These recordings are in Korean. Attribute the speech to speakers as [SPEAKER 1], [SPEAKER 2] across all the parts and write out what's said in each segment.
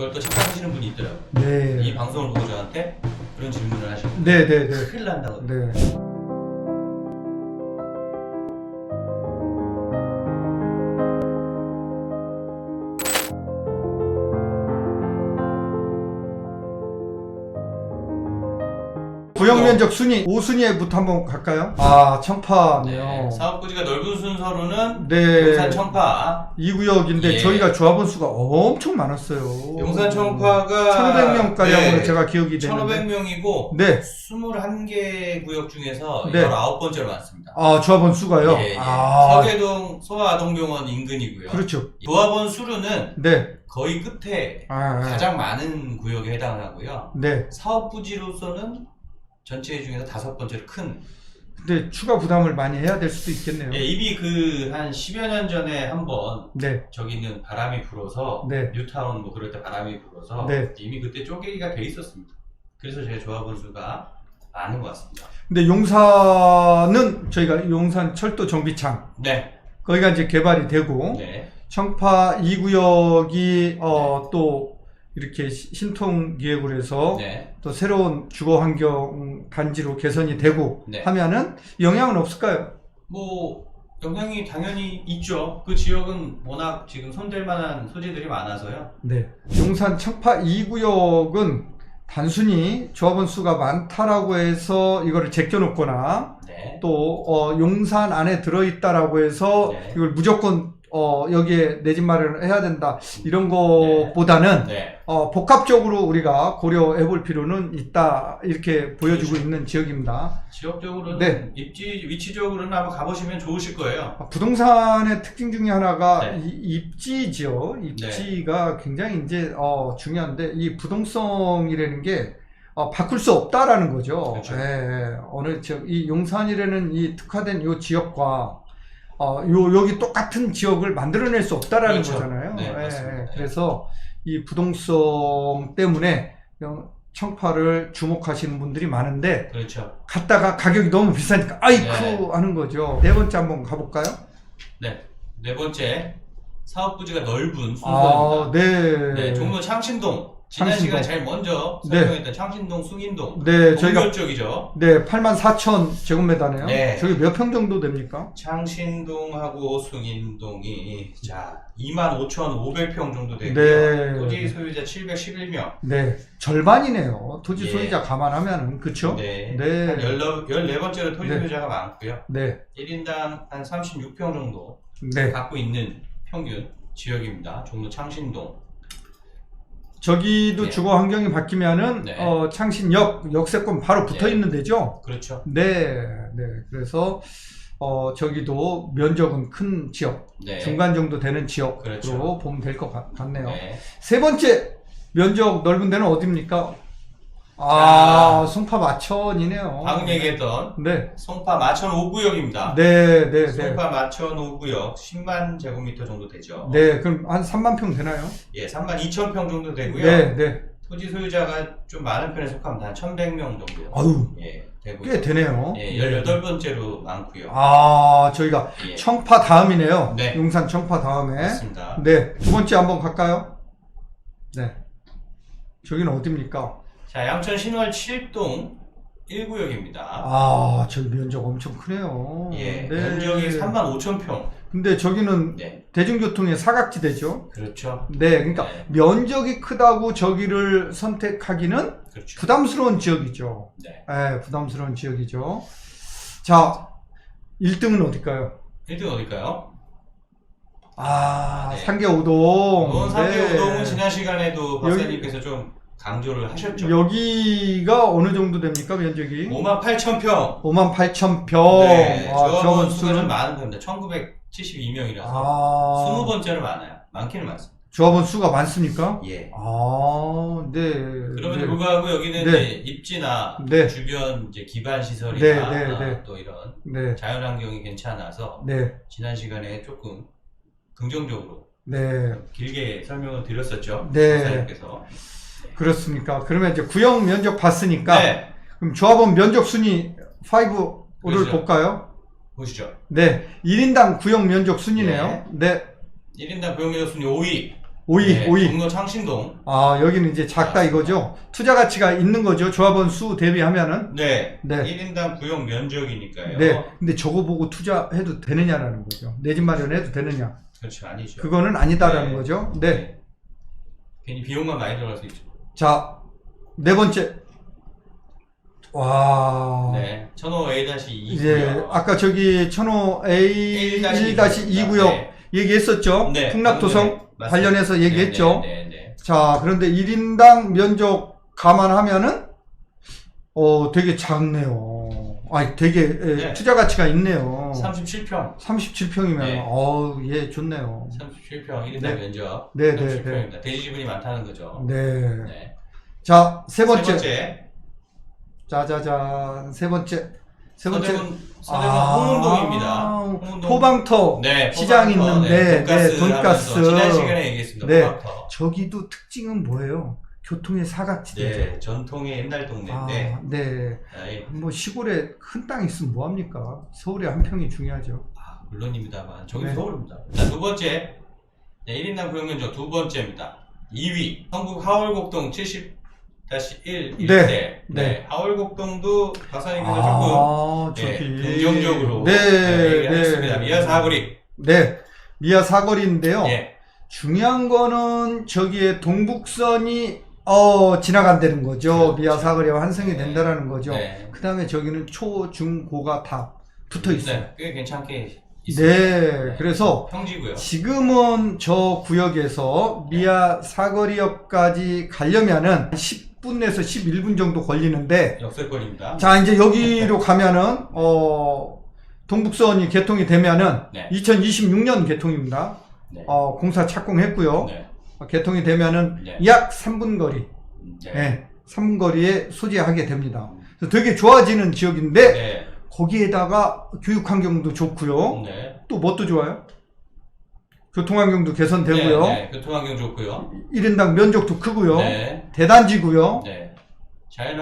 [SPEAKER 1] 그걸 또 착각하시는 분이 있더라고요.
[SPEAKER 2] 네.
[SPEAKER 1] 이 방송을 보고 저한테 그런 질문을 하시면
[SPEAKER 2] 네, 네, 네.
[SPEAKER 1] 큰일 난다고.
[SPEAKER 2] 네. 구역 면적 순위 5순위부터 한번 갈까요? 아, 청파네요.
[SPEAKER 1] 네, 사업 부지가 넓은 순서로는
[SPEAKER 2] 네.
[SPEAKER 1] 용산 청파.
[SPEAKER 2] 이 구역인데
[SPEAKER 1] 예.
[SPEAKER 2] 저희가 조합원 수가 엄청 많았어요.
[SPEAKER 1] 용산 청파가
[SPEAKER 2] 1,500명까지
[SPEAKER 1] 네,
[SPEAKER 2] 제가 기억이 되는데.
[SPEAKER 1] 1,500명이고
[SPEAKER 2] 네.
[SPEAKER 1] 21개 구역 중에서
[SPEAKER 2] 네.
[SPEAKER 1] 19번째로 많습니다.
[SPEAKER 2] 아, 조합원 수가요?
[SPEAKER 1] 예, 예.
[SPEAKER 2] 아,
[SPEAKER 1] 서계동 소아아동병원 인근이고요.
[SPEAKER 2] 그렇죠.
[SPEAKER 1] 조합원 수로는
[SPEAKER 2] 네.
[SPEAKER 1] 거의 끝에
[SPEAKER 2] 아, 아.
[SPEAKER 1] 가장 많은 구역에 해당하고요.
[SPEAKER 2] 네.
[SPEAKER 1] 사업 부지로서는 전체 중에서 다섯 번째로 큰.
[SPEAKER 2] 근데 추가 부담을 많이 해야 될 수도 있겠네요.
[SPEAKER 1] 예, 이미 그 한 10여 년 전에 한번
[SPEAKER 2] 네.
[SPEAKER 1] 저기 있는 바람이 불어서
[SPEAKER 2] 네.
[SPEAKER 1] 뉴타운 뭐 그럴 때 바람이 불어서
[SPEAKER 2] 네.
[SPEAKER 1] 이미 그때 쪼개기가 돼 있었습니다. 그래서 제 조합원 수가 많은 것 같습니다.
[SPEAKER 2] 근데 용산은 저희가 용산 철도 정비창
[SPEAKER 1] 네,
[SPEAKER 2] 거기가 이제 개발이 되고
[SPEAKER 1] 네,
[SPEAKER 2] 청파 2구역이 어, 또 이렇게 시- 신통 기획을 해서
[SPEAKER 1] 네.
[SPEAKER 2] 또 새로운 주거 환경 단지로 개선이 되고
[SPEAKER 1] 네.
[SPEAKER 2] 하면은 영향은 없을까요?
[SPEAKER 1] 뭐 영향이 당연히 있죠. 그 지역은 워낙 지금 손댈 만한 소재들이 많아서요.
[SPEAKER 2] 네. 용산 청파 2구역은 단순히 조합원 수가 많다라고 해서 이거를 제껴놓거나
[SPEAKER 1] 네,
[SPEAKER 2] 또 어, 용산 안에 들어있다라고 해서
[SPEAKER 1] 네.
[SPEAKER 2] 이걸 무조건 어, 여기에 내 집 마련을 해야 된다 이런 거보다는
[SPEAKER 1] 네,
[SPEAKER 2] 어, 복합적으로 우리가 고려해 볼 필요는 있다 이렇게 보여주고 있는 지역입니다.
[SPEAKER 1] 지역적으로는
[SPEAKER 2] 네.
[SPEAKER 1] 입지 위치적으로는 한번 가보시면 좋으실 거예요.
[SPEAKER 2] 아, 부동산의 특징 중에 하나가
[SPEAKER 1] 네.
[SPEAKER 2] 이 입지죠. 입지가 굉장히 이제 어, 중요한데 이 부동성이라는 게 어, 바꿀 수 없다라는 거죠.
[SPEAKER 1] 그렇죠.
[SPEAKER 2] 예, 예. 어느 지역, 이 용산이라는 이 특화된 이 지역과 어, 요 여기 똑같은 지역을 만들어낼 수 없다라는
[SPEAKER 1] 그렇죠.
[SPEAKER 2] 거잖아요.
[SPEAKER 1] 네,
[SPEAKER 2] 예. 예. 그래서 이 부동성 때문에 영- 청파를 주목하시는 분들이 많은데
[SPEAKER 1] 그렇죠.
[SPEAKER 2] 갔다가 가격이 너무 비싸니까 아이쿠
[SPEAKER 1] 네.
[SPEAKER 2] 하는 거죠. 네 번째 한번 가볼까요?
[SPEAKER 1] 네, 네 번째 사업 부지가 넓은
[SPEAKER 2] 아,
[SPEAKER 1] 순서입니다.
[SPEAKER 2] 네.
[SPEAKER 1] 네, 종로 창신동. 지난. 시간에 제일 먼저
[SPEAKER 2] 네.
[SPEAKER 1] 설명했던 창신동, 숭인동.
[SPEAKER 2] 네, 저희가
[SPEAKER 1] 동묘 쪽이죠.
[SPEAKER 2] 네, 8만 4천 제곱미터네요.
[SPEAKER 1] 네.
[SPEAKER 2] 저기 몇 평 정도 됩니까?
[SPEAKER 1] 창신동하고 숭인동이 자 25,500평 정도 되고요.
[SPEAKER 2] 네.
[SPEAKER 1] 토지 소유자 711명.
[SPEAKER 2] 네, 절반이네요. 토지
[SPEAKER 1] 예.
[SPEAKER 2] 소유자 감안하면은 그렇죠?
[SPEAKER 1] 네.
[SPEAKER 2] 네.
[SPEAKER 1] 한 14번째로 토지
[SPEAKER 2] 네.
[SPEAKER 1] 소유자가 많고요.
[SPEAKER 2] 네,
[SPEAKER 1] 1인당 한 36평 정도
[SPEAKER 2] 네.
[SPEAKER 1] 갖고 있는 평균 지역입니다. 종로 창신동.
[SPEAKER 2] 저기도
[SPEAKER 1] 네.
[SPEAKER 2] 주거 환경이 바뀌면은
[SPEAKER 1] 네.
[SPEAKER 2] 어, 창신역 역세권 바로 붙어
[SPEAKER 1] 네.
[SPEAKER 2] 있는 데죠.
[SPEAKER 1] 그렇죠.
[SPEAKER 2] 네, 네. 그래서 어, 저기도 면적은 큰 지역,
[SPEAKER 1] 네.
[SPEAKER 2] 중간 정도 되는 지역으로
[SPEAKER 1] 그렇죠.
[SPEAKER 2] 보면 될 것 같네요.
[SPEAKER 1] 네.
[SPEAKER 2] 세 번째 면적 넓은 데는 어디입니까? 아, 송파 마천이네요.
[SPEAKER 1] 방금 얘기했던
[SPEAKER 2] 네,
[SPEAKER 1] 송파 마천 5구역입니다.
[SPEAKER 2] 네, 네, 네.
[SPEAKER 1] 송파 마천 5구역 10만 제곱미터 정도 되죠.
[SPEAKER 2] 네, 그럼 한 3만 평 되나요?
[SPEAKER 1] 예, 3만 2천 평 정도 되고요.
[SPEAKER 2] 네, 네.
[SPEAKER 1] 토지 소유자가 좀 많은 편에 속합니다. 한 1,100명 정도.
[SPEAKER 2] 아유,
[SPEAKER 1] 예, 되고.
[SPEAKER 2] 꽤 되네요.
[SPEAKER 1] 예, 18번째로 많고요.
[SPEAKER 2] 아, 저희가
[SPEAKER 1] 예,
[SPEAKER 2] 청파 다음이네요.
[SPEAKER 1] 네.
[SPEAKER 2] 용산 청파 다음에.
[SPEAKER 1] 맞습니다.
[SPEAKER 2] 네, 두 번째 한번 갈까요? 네. 저기는 어디입니까?
[SPEAKER 1] 자, 양천 신월 7동 1구역입니다.
[SPEAKER 2] 아, 저기 면적 엄청 크네요.
[SPEAKER 1] 예,
[SPEAKER 2] 네.
[SPEAKER 1] 면적이 3만 5천 평.
[SPEAKER 2] 근데 저기는
[SPEAKER 1] 네,
[SPEAKER 2] 대중교통의 사각지대죠.
[SPEAKER 1] 그렇죠.
[SPEAKER 2] 네, 그러니까
[SPEAKER 1] 네.
[SPEAKER 2] 면적이 크다고 저기를 선택하기는
[SPEAKER 1] 그렇죠.
[SPEAKER 2] 부담스러운 지역이죠.
[SPEAKER 1] 네.
[SPEAKER 2] 네, 부담스러운 지역이죠. 자, 1등은 어딜까요?
[SPEAKER 1] 1등 어딜까요?
[SPEAKER 2] 아,
[SPEAKER 1] 네.
[SPEAKER 2] 상계오동.
[SPEAKER 1] 이번 상계
[SPEAKER 2] 네.
[SPEAKER 1] 우동은 지난 시간에도 박사님께서 좀 강조를 하셨죠.
[SPEAKER 2] 여기가 어느 정도 됩니까, 면적이?
[SPEAKER 1] 5만 8천 평.
[SPEAKER 2] 5만 8천 평.
[SPEAKER 1] 네,
[SPEAKER 2] 아,
[SPEAKER 1] 조합원
[SPEAKER 2] 조합원
[SPEAKER 1] 수가 좀 많은 겁니다. 1972명이라서.
[SPEAKER 2] 아,
[SPEAKER 1] 20번째로 많아요. 많기는 많습니다.
[SPEAKER 2] 조합원 수가 많습니까?
[SPEAKER 1] 예.
[SPEAKER 2] 아, 네.
[SPEAKER 1] 그럼에도
[SPEAKER 2] 네.
[SPEAKER 1] 불구하고 여기는
[SPEAKER 2] 네.
[SPEAKER 1] 이제 입지나
[SPEAKER 2] 네.
[SPEAKER 1] 주변 이제 기반 시설이나
[SPEAKER 2] 네, 네, 네.
[SPEAKER 1] 또 이런
[SPEAKER 2] 네,
[SPEAKER 1] 자연 환경이 괜찮아서
[SPEAKER 2] 네,
[SPEAKER 1] 지난 시간에 조금 긍정적으로
[SPEAKER 2] 네.
[SPEAKER 1] 길게 설명을 드렸었죠.
[SPEAKER 2] 네.
[SPEAKER 1] 박사님께서.
[SPEAKER 2] 그렇습니까? 그러면 이제 구역 면적 봤으니까
[SPEAKER 1] 네.
[SPEAKER 2] 그럼 조합원 면적 순위 5를
[SPEAKER 1] 그렇죠.
[SPEAKER 2] 볼까요?
[SPEAKER 1] 보시죠.
[SPEAKER 2] 네. 1인당 구역 면적 순위네요. 네.
[SPEAKER 1] 1인당 고용료 순위 5위.
[SPEAKER 2] 오이,
[SPEAKER 1] 네,
[SPEAKER 2] 오이.
[SPEAKER 1] 종로 창신동.
[SPEAKER 2] 아, 여기는 이제 작다 이거죠? 투자 가치가 있는 거죠? 조합원 수 대비하면은?
[SPEAKER 1] 네.
[SPEAKER 2] 네.
[SPEAKER 1] 1인당 구역 면적이니까요.
[SPEAKER 2] 네. 근데 저거 보고 투자해도 되느냐라는 거죠. 내 집 마련해도 되느냐?
[SPEAKER 1] 그렇죠. 아니죠.
[SPEAKER 2] 그거는 아니다라는
[SPEAKER 1] 네.
[SPEAKER 2] 거죠. 네.
[SPEAKER 1] 괜히 비용만 많이 들어갈 수 있죠.
[SPEAKER 2] 자, 네 번째. 와.
[SPEAKER 1] 네. 천호 A-2
[SPEAKER 2] 이제
[SPEAKER 1] 구역.
[SPEAKER 2] 아까 저기 천호 A 1-2 구역
[SPEAKER 1] 네.
[SPEAKER 2] 얘기했었죠?
[SPEAKER 1] 네.
[SPEAKER 2] 풍락토성
[SPEAKER 1] 맞습니다.
[SPEAKER 2] 관련해서 얘기했죠?
[SPEAKER 1] 네, 네, 네, 네.
[SPEAKER 2] 자, 그런데 1인당 면적 감안하면은 어, 되게 작네요. 아니, 되게 에,
[SPEAKER 1] 네.
[SPEAKER 2] 투자 가치가 있네요.
[SPEAKER 1] 37평.
[SPEAKER 2] 37평이면
[SPEAKER 1] 네.
[SPEAKER 2] 어우, 예, 좋네요.
[SPEAKER 1] 37평 1인당
[SPEAKER 2] 네.
[SPEAKER 1] 면적.
[SPEAKER 2] 네, 네,
[SPEAKER 1] 37평입니다. 대지 지분이 많다는 거죠.
[SPEAKER 2] 네.
[SPEAKER 1] 네.
[SPEAKER 2] 자, 세 번째.
[SPEAKER 1] 세 번째.
[SPEAKER 2] 짜자잔. 세 번째. 세 번째.
[SPEAKER 1] 서대문, 서대문
[SPEAKER 2] 아,
[SPEAKER 1] 홍은동입니다. 홍은동.
[SPEAKER 2] 토방터
[SPEAKER 1] 네,
[SPEAKER 2] 시장
[SPEAKER 1] 포방터.
[SPEAKER 2] 있는데,
[SPEAKER 1] 네,
[SPEAKER 2] 네, 돈가스.
[SPEAKER 1] 하면서 지난 시간에 얘기했습니다.
[SPEAKER 2] 네.
[SPEAKER 1] 포방터.
[SPEAKER 2] 저기도 특징은 뭐예요? 교통의 사각지대죠.
[SPEAKER 1] 네, 전통의 옛날 동네인데,
[SPEAKER 2] 아, 네.
[SPEAKER 1] 아, 예,
[SPEAKER 2] 뭐 시골에 큰 땅 있으면 뭐 합니까? 서울에 한 평이 중요하죠.
[SPEAKER 1] 아, 물론입니다만, 저기
[SPEAKER 2] 네.
[SPEAKER 1] 서울입니다. 자, 두 번째. 네, 1인당 구역면적 두 번째입니다. 2위. 성북 하월곡동 70-1 일대.
[SPEAKER 2] 네.
[SPEAKER 1] 네. 하월곡동도 박사님께서 조금
[SPEAKER 2] 아,
[SPEAKER 1] 네. 긍정적으로
[SPEAKER 2] 네,
[SPEAKER 1] 얘기를
[SPEAKER 2] 네.
[SPEAKER 1] 하셨습니다. 미아 사거리.
[SPEAKER 2] 네. 미아 사거리인데요.
[SPEAKER 1] 예.
[SPEAKER 2] 중요한 거는 저기에 동북선이 어 지나간다는 거죠.
[SPEAKER 1] 그렇죠.
[SPEAKER 2] 미아 사거리와 환승이
[SPEAKER 1] 네.
[SPEAKER 2] 된다라는 거죠.
[SPEAKER 1] 네.
[SPEAKER 2] 그 다음에 저기는 초, 중, 고가 다 붙어 있어요.
[SPEAKER 1] 네, 꽤 괜찮게 있습니다.
[SPEAKER 2] 네, 그래서
[SPEAKER 1] 평지고요.
[SPEAKER 2] 지금은 저 구역에서 미아 사거리역까지 가려면은 10분에서 11분 정도 걸리는데
[SPEAKER 1] 역세권입니다.
[SPEAKER 2] 자 이제 여기로 가면은 어 동북선이 개통이 되면은
[SPEAKER 1] 네.
[SPEAKER 2] 2026년 개통입니다.
[SPEAKER 1] 네.
[SPEAKER 2] 어 공사 착공했고요.
[SPEAKER 1] 네.
[SPEAKER 2] 어, 개통이 되면은
[SPEAKER 1] 네.
[SPEAKER 2] 약 3분 거리,
[SPEAKER 1] 네.
[SPEAKER 2] 예, 3분 거리에 소재하게 됩니다. 그래서 되게 좋아지는 지역인데
[SPEAKER 1] 네.
[SPEAKER 2] 거기에다가 교육 환경도 좋고요.
[SPEAKER 1] 네.
[SPEAKER 2] 또 뭣도 좋아요? 교통 환경도 개선되고요.
[SPEAKER 1] 네. 네. 교통 환경 좋고요.
[SPEAKER 2] 1인당 면적도 크고요.
[SPEAKER 1] 네.
[SPEAKER 2] 대단지고요.
[SPEAKER 1] 네.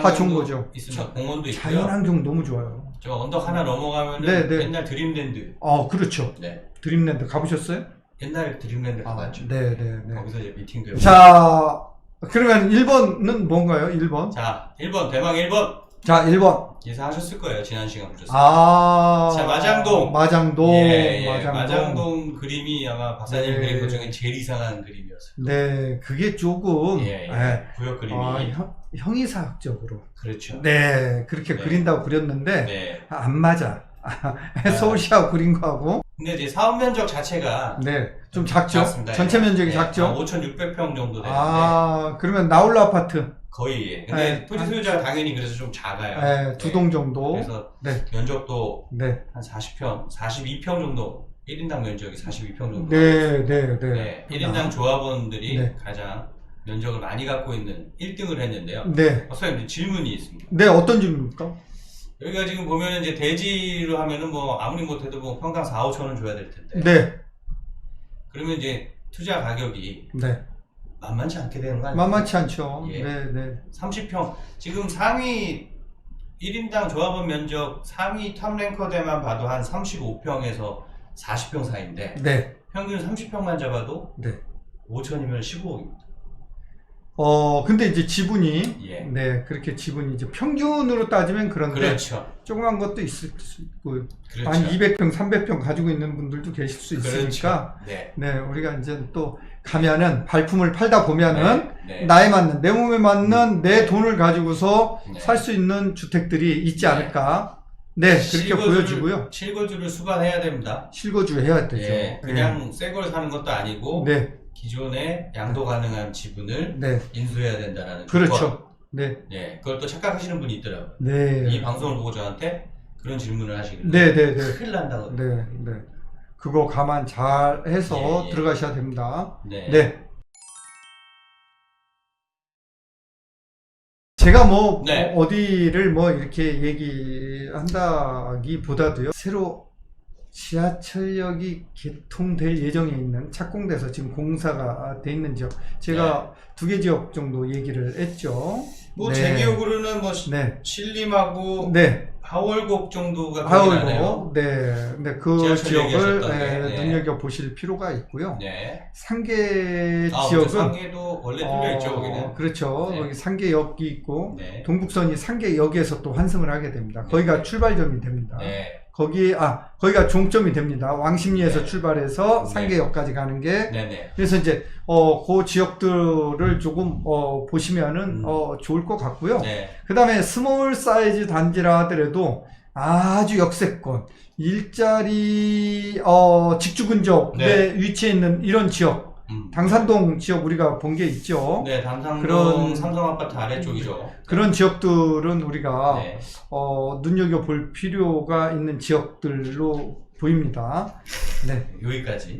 [SPEAKER 2] 다 좋은 거죠.
[SPEAKER 1] 있습니다. 공원도 있고요.
[SPEAKER 2] 자연 환경 너무 좋아요.
[SPEAKER 1] 저 언덕 하나 넘어가면은
[SPEAKER 2] 네, 네.
[SPEAKER 1] 옛날 드림랜드.
[SPEAKER 2] 어, 그렇죠.
[SPEAKER 1] 네.
[SPEAKER 2] 드림랜드 가보셨어요?
[SPEAKER 1] 옛날 드림랜드 가봤죠.
[SPEAKER 2] 네, 네, 네.
[SPEAKER 1] 거기서 이제 미팅도 해보고.
[SPEAKER 2] 자, 그러면 1번은 뭔가요? 1번?
[SPEAKER 1] 자, 1번 대망 1번
[SPEAKER 2] 자, 1번.
[SPEAKER 1] 예상하셨을 거예요. 지난 시간 보셨어요.
[SPEAKER 2] 아.
[SPEAKER 1] 자, 마장동.
[SPEAKER 2] 마장동.
[SPEAKER 1] 예, 예. 마장동. 그림이 아마 박사님
[SPEAKER 2] 네.
[SPEAKER 1] 그린 것 중에 제일 이상한 그림이었어요.
[SPEAKER 2] 네, 그게 조금.
[SPEAKER 1] 예, 예.
[SPEAKER 2] 예.
[SPEAKER 1] 구역 그림이
[SPEAKER 2] 아, 형, 형이사학적으로.
[SPEAKER 1] 그렇죠.
[SPEAKER 2] 네, 그렇게
[SPEAKER 1] 네.
[SPEAKER 2] 그린다고 그렸는데,
[SPEAKER 1] 네.
[SPEAKER 2] 아, 안 맞아. 서울시하고 그린 거하고.
[SPEAKER 1] 근데 이제 사업 면적 자체가
[SPEAKER 2] 네, 좀 작죠?
[SPEAKER 1] 작습니다.
[SPEAKER 2] 전체 면적이
[SPEAKER 1] 네,
[SPEAKER 2] 작죠?
[SPEAKER 1] 한 5,600평 정도 되는데
[SPEAKER 2] 아, 그러면 나홀라 아파트.
[SPEAKER 1] 거의. 예. 근데
[SPEAKER 2] 네.
[SPEAKER 1] 토지 소유자가 당연히 그래서 좀 작아요.
[SPEAKER 2] 네, 두 동 정도.
[SPEAKER 1] 그래서
[SPEAKER 2] 네,
[SPEAKER 1] 면적도
[SPEAKER 2] 네.
[SPEAKER 1] 한 40평, 42평 정도, 1인당 면적이 42평 정도.
[SPEAKER 2] 네, 네, 네.
[SPEAKER 1] 네, 1인당 조합원들이
[SPEAKER 2] 네.
[SPEAKER 1] 가장 면적을 많이 갖고 있는 1등을 했는데요.
[SPEAKER 2] 네.
[SPEAKER 1] 선생님 이제 질문이 있습니다.
[SPEAKER 2] 네, 어떤 질문입니까?
[SPEAKER 1] 여기가 지금 보면 이제 대지로 하면은 뭐 아무리 못해도 뭐 평당 4, 5천 원 줘야 될 텐데.
[SPEAKER 2] 네,
[SPEAKER 1] 그러면 이제 투자 가격이
[SPEAKER 2] 네.
[SPEAKER 1] 만만치 않게 되는 거 아니에요?
[SPEAKER 2] 만만치 않죠.
[SPEAKER 1] 예.
[SPEAKER 2] 네, 네.
[SPEAKER 1] 30평. 지금 상위 1인당 조합원 면적 상위 탑랭커대만 봐도 한 35평에서 40평 사이인데
[SPEAKER 2] 네,
[SPEAKER 1] 평균 30평만 잡아도
[SPEAKER 2] 네.
[SPEAKER 1] 5천이면 15억입니다.
[SPEAKER 2] 어, 근데 이제 지분이,
[SPEAKER 1] 예.
[SPEAKER 2] 네, 그렇게 지분이 이제 평균으로 따지면 그런데,
[SPEAKER 1] 그렇죠.
[SPEAKER 2] 조그만 것도 있을 수 있고,
[SPEAKER 1] 그렇죠.
[SPEAKER 2] 한 200평, 300평 가지고 있는 분들도 계실 수 있으니까,
[SPEAKER 1] 그렇죠. 네.
[SPEAKER 2] 네, 우리가 이제 또 가면은 발품을 팔다 보면은
[SPEAKER 1] 네. 네.
[SPEAKER 2] 나에 맞는, 내 몸에 맞는 내 돈을 가지고서
[SPEAKER 1] 네.
[SPEAKER 2] 살 수 있는 주택들이 있지
[SPEAKER 1] 네.
[SPEAKER 2] 않을까. 네, 그렇게
[SPEAKER 1] 실거주를-
[SPEAKER 2] 보여지고요.
[SPEAKER 1] 실거주를 수반해야 됩니다.
[SPEAKER 2] 실거주 해야 되죠.
[SPEAKER 1] 예, 그냥 새 걸 사는 것도 아니고
[SPEAKER 2] 네,
[SPEAKER 1] 기존에 양도 가능한 지분을
[SPEAKER 2] 네,
[SPEAKER 1] 인수해야 된다는 조건.
[SPEAKER 2] 그렇죠. 네,
[SPEAKER 1] 예, 그걸 또 착각하시는 분이 있더라고요.
[SPEAKER 2] 네.
[SPEAKER 1] 이 방송을 보고 저한테 그런 질문을 하시길래
[SPEAKER 2] 네, 네, 네.
[SPEAKER 1] 큰일 난다고.
[SPEAKER 2] 네, 네. 그거 감안 잘 해서
[SPEAKER 1] 예, 예.
[SPEAKER 2] 들어가셔야 됩니다.
[SPEAKER 1] 네.
[SPEAKER 2] 네. 제가 뭐
[SPEAKER 1] 네.
[SPEAKER 2] 어, 어디를 뭐 이렇게 얘기한다기보다도요. 새로 지하철역이 개통될 예정에 있는 착공돼서 지금 공사가 돼 있는 지역. 제가 두 개 지역 정도 얘기를 했죠.
[SPEAKER 1] 뭐
[SPEAKER 2] 네.
[SPEAKER 1] 제 기억으로는 뭐 시-
[SPEAKER 2] 네.
[SPEAKER 1] 신림하고
[SPEAKER 2] 네.
[SPEAKER 1] 하월곡 정도가 보이나요?
[SPEAKER 2] 하울고 네, 네, 그
[SPEAKER 1] 지하철
[SPEAKER 2] 지역을
[SPEAKER 1] 얘기하셨던
[SPEAKER 2] 네,
[SPEAKER 1] 게, 네.
[SPEAKER 2] 눈여겨 보실 필요가 있고요.
[SPEAKER 1] 네.
[SPEAKER 2] 상계
[SPEAKER 1] 아,
[SPEAKER 2] 지역은
[SPEAKER 1] 상계도 원래 뚫려 있죠,
[SPEAKER 2] 어,
[SPEAKER 1] 거기는.
[SPEAKER 2] 그렇죠.
[SPEAKER 1] 네.
[SPEAKER 2] 여기 상계역이 있고
[SPEAKER 1] 네.
[SPEAKER 2] 동북선이 상계역에서 또 환승을 하게 됩니다. 거기가
[SPEAKER 1] 네.
[SPEAKER 2] 출발점이 됩니다.
[SPEAKER 1] 네.
[SPEAKER 2] 거기 아 거기가 종점이 됩니다. 왕십리에서
[SPEAKER 1] 네.
[SPEAKER 2] 출발해서
[SPEAKER 1] 네.
[SPEAKER 2] 상계역까지 가는 게
[SPEAKER 1] 네, 네.
[SPEAKER 2] 그래서 이제 어그 지역들을 조금 어 보시면은
[SPEAKER 1] 음.
[SPEAKER 2] 어 좋을 것 같고요.
[SPEAKER 1] 네.
[SPEAKER 2] 그다음에 스몰 사이즈 단지라 하더라도 아주 역세권 일자리 어 직주 근접에
[SPEAKER 1] 네.
[SPEAKER 2] 위치해 있는 이런 지역
[SPEAKER 1] 음.
[SPEAKER 2] 당산동 지역 우리가 본 게 있죠.
[SPEAKER 1] 네, 담산동
[SPEAKER 2] 그런-
[SPEAKER 1] 삼성 아파트 아래쪽이죠.
[SPEAKER 2] 그런 지역들은 우리가
[SPEAKER 1] 네.
[SPEAKER 2] 어, 눈여겨 볼 필요가 있는 지역들로 보입니다. 네.
[SPEAKER 1] 여기까지.